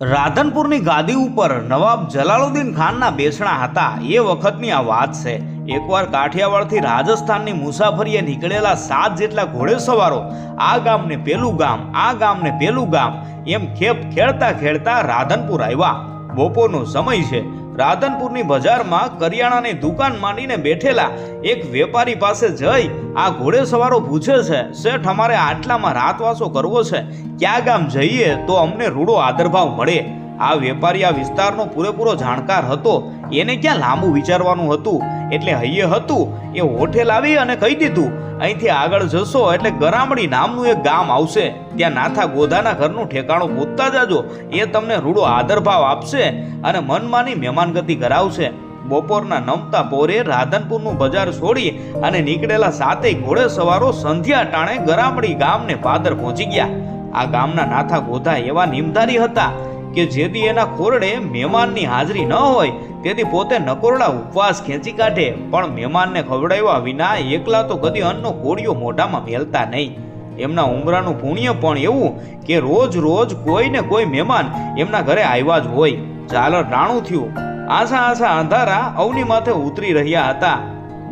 રાધનપુરની ગાદી ઉપર નવાબ જલાલુદ્દીન ખાનના બેસણા હતા. એ વખતની આ વાત છે. એકવાર કાઠિયાવાડથી રાજસ્થાનની મુસાફરીએ નીકળેલા સાત જેટલા ઘોડેસવારો, આ ગામને પેલું ગામ, આ ગામને પેલું ગામ, એમ ખેપ ખેડતા ખેડતા રાધનપુર આવ્યા. બપોરનો સમય છે. રાધનપુરની બજારમાં કરિયાણાની દુકાન માંડીને બેઠેલા એક વેપારી પાસે જઈ આ ઘોડેસવારો પૂછે છે, શેઠ, અમારે આટલામાં રાતવાસો કરવો છે, ક્યાં ગામ જઈએ તો અમને રૂડો આદરભાવ મળે? આ વેપારી આ વિસ્તારનો પૂરેપૂરો જાણકાર હતો. એને ક્યાં લાંબુ વિચારવાનું હતું? એટલે હૈયે હતું, એ હોઠે લાવી અને કહી દીધું, અહીંથી આગળ જશો એટલે ગરામડી નામનું એક ગામ આવશે. ત્યાં નાથા ગોધાના ઘરનું ઠેકાણું પૂછતા જાજો. એ તમને રૂડો આદરભાવ આપશે અને મનમાની મહેમાનગતિ કરાવશે. બપોરના નમતા પોરે રાધનપુરનું બજાર છોડી અને નીકળેલા સાતેય ઘોડે સવારો સંધ્યા ટાણે ગરામડી ગામને પાદર પહોંચી ગયા. આ ગામના નાથા ગોધા એવા નિમધારી હતા કે જેથી એના ખોરડે મહેમાનની હાજરી ન હોય, તેથી પોતે નકોરડા ઉપવાસ ખેંચી કાઢે. પણ મહેમાનને ખવડાવ્યા વિના એકલા તો કદી અન્નનો કોળિયો મોઢામાં મેલતા નહીં. એમના ઉમરાનું પુણ્ય પણ એવું કે રોજ રોજ કોઈ ને કોઈ મહેમાન એમના ઘરે આવ્યા જ હોય. ઝાલર રાણું થયું. આશા આશા અંધારા અવની માથે ઉતરી રહ્યા હતા.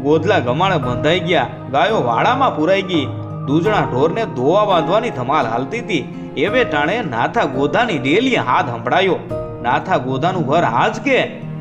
ગોધલા ગમાણે બંધાઈ ગયા. ગાયો વાડામાં પુરાઈ ગઈ. દૂજણા ઢોરને ધોવા બાંધવાની ધમાલ હાલતી હતી. એવે ટાણે નાથા ગોધાની ડેલીએ હાથ હંભળાયો નાથા ગોધાનું ઘર આજ કે?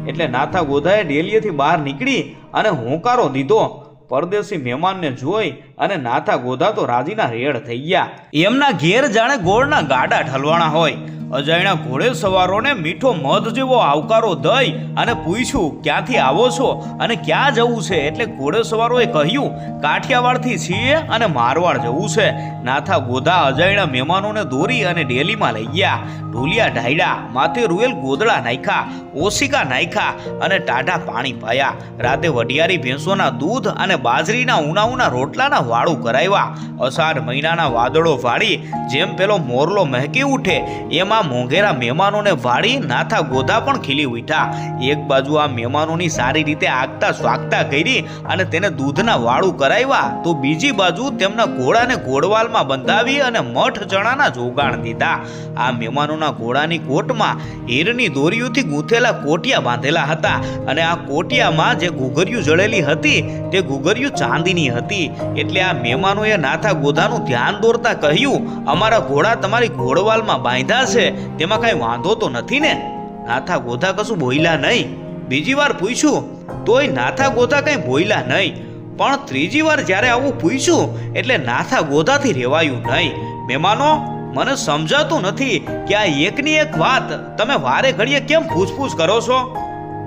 એટલે નાથા ગોધાએ ડેલીએથી બહાર નીકળી અને હોંકારો દીધો. પરદેશી મહેમાનને જોઈ અને નાથા ગોધા તો રાજીના રેડ થઈ ગયા. એમના ઘેર જાણે ગોળના ગાડા ઠલવાણા હોય. અજાણ્યા ઘોડે સવારોને મીઠો મધ જેવો આવકારો દઈ અને પૂછ્યું, ક્યાંથી આવો છો અને ક્યાં જવું છે? એટલે ઘોડે સવારોએ કહ્યું, કાઠિયાવાડથી છીએ અને મારવાડ જવું છે. નાથા ગોધા અજાણ્યા મહેમાનોને દોરી અને ડેલીમાં લઈ ગયા. ઢોલિયા ઢાયડા, માથે રૂએલ ગોદડા નાખ્યા, ઓશિકા નાખ્યા અને ટાઢા પાણી પાયા. રાતે વઢિયારી ભેંસોના દૂધ અને બાજરીના ઉના ઉના રોટલાના વાળું કરાવ્યા. અષાઢ મહિનાના વાદળો વાળી, જેમ પેલો મોરલો મહેકી ઉઠે, એમાં મોંઘેરા મહેમાનોને વાળી નાથા ગોધા પણ ખીલી ઉઠ્યા. એક બાજુ આ મહેમાનોની સારી રીતે આગતા સ્વાગતા કરી અને તેને દૂધના વાળું કરાવ્યા, તો બીજી બાજુ તેમના ઘોડાને ઘોડવાલમાં બંધાવી અને મઠ ચણાના જોગાણ દીધા. આ મહેમાનોના ઘોડાની કોટમાં હીરની દોરીઓથી ગૂંથેલા કોટિયા બાંધેલા હતા અને આ કોટિયામાં જે ઘૂઘર્યું જળેલી હતી, તે ઘૂઘરિયું ચાંદીની હતી. એટલે આ મહેમાનોએ નાથા ગોધાનું ધ્યાન દોરતા કહ્યું, અમારા ઘોડા તમારી ઘોડવાલમાં બાંધ્યા છે, તેમાં કાંઈ વાંધો તો નથી ને? નાથા ગોધા કશું બોલ્યા નહીં. બીજી વાર પૂછ્યું, તોય નાથા ગોધા કંઈ બોલ્યા નહીં. પણ ત્રીજી વાર જ્યારે આવું પૂછ્યું, એટલે નાથા ગોધાથી રહેવાયું નહીં. મહેમાનો, મને સમજાતું નથી કે આ એકની એક વાત તમે વારે ઘડીએ કેમ પૂછપૂછ કરો છો?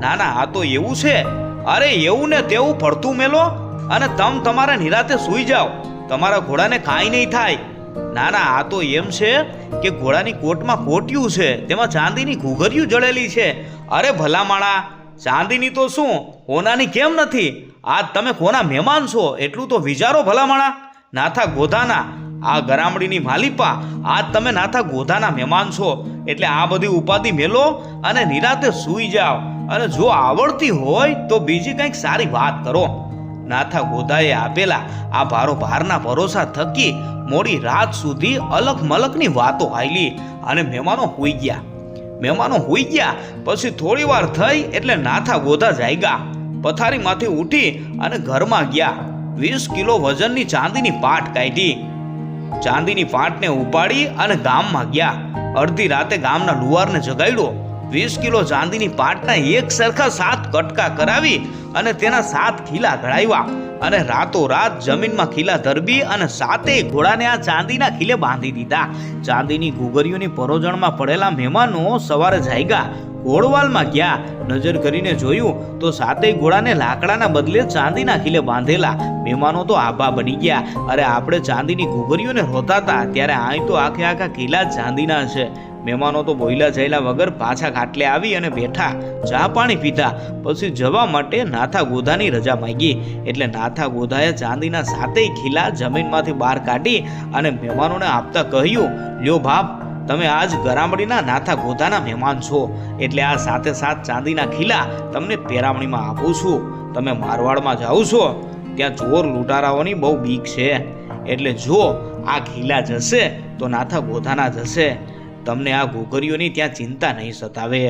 ના ના, આ તો એવું છે. અરે, એવું ને તેવું પડતું મેલો? અને તમ તમારા નિરાતે સૂઈ જાઓ. તમારા ઘોડાને કાંઈ નહીં થાય. ના ના, આ તો એમ છે કે ઘોડાની કોટમાં કોટ્યું છે, તેમાં ચાંદીની ઘૂઘરિયું જળેલી છે. અરે ભલા માણા ચાંદીની તો શું? કોનાની કેમ નથી? આજ તમે કોના મહેમાન છો? એટલું તો વિચારો ભલા માણા નાથા ગોધાના, આ ગરામડીની માલિપા, આજ તમે નાથા ગોધાના મહેમાન છો. એટલે આ બધી ઉપાધિ મેલો અને નિરાતે સૂઈ જાઓ. અને જો આવડતી હોય તો બીજી કંઈક સારી વાત કરો. નાથા ગોધાએ આપેલા આ ભારો ભારના ભરોસા થકી મોડી રાત સુધી અલગ મલકની વાતો હાલી અને મહેમાનો હોઈ ગયા. મહેમાનો હોઈ ગયા, પછી થોડી વાર થઈ એટલે નાથા ગોધા જાગ્યા પથારીમાંથી ઉઠી અને ઘરમાં ગયા. વીસ કિલો વજનની ચાંદીની પાટ કાઢી. ચાંદીની પાટને ઉપાડી અને ગામમાં ગયા. અડધી રાતે ગામના લુવારને જગાડ્યો. વીસ કિલો ચાંદીની પાટના એક સરખા સાત કટકા કરાવી અને તેના સાત ખીલા ઘડાવ્યા અને રાતો રાત જમીનમાં ખીલા ધરબી અને સાતેય ઘોડાને આ ચાંદીના ખીલે બાંધી દીધા. ચાંદીની ઘૂઘરીઓની પરોજણમાં પડેલા મહેમાનો સવારે જાગ્યા. ઘોડવાલમાં ગયા. નજર કરીને જોયું તો સાતેય ઘોડાને લાકડાના બદલે ચાંદીના ખીલે બાંધેલા. મહેમાનો તો આભા બની ગયા. અરે, આપણે ચાંદીની ઘૂઘરીઓને રોતાતા ત્યારે અહીં તો આખે આખા જ ચાંદીના છે. મહેમાનો તો બોયલા જયેલા વગર પાછા ખાટલે આવી અને બેઠા. ચા પાણી પીધા. પછી જવા માટે નાથા ગોધાની રજા માંગી. એટલે નાથા ગોધાએ ચાંદીના સાતેય ખીલા જમીનમાંથી બહાર કાઢી અને મહેમાનોને આપતા કહ્યું, લ્યો બાપ, તમે આજ ગરામડીના નાથા ગોધાના મહેમાન છો. એટલે આ સાથે સાથ ચાંદીના ખીલા તમને પેરામણીમાં આપું છું. તમે મારવાડમાં જાઓ છો. ત્યાં ચોર લૂંટારાઓની બહુ બીક છે. એટલે જો આ ખીલા જશે, તો નાથા ગોધાના જશે. તમને આ ઘોઘરીઓની ત્યાં ચિંતા નહીં સતાવે.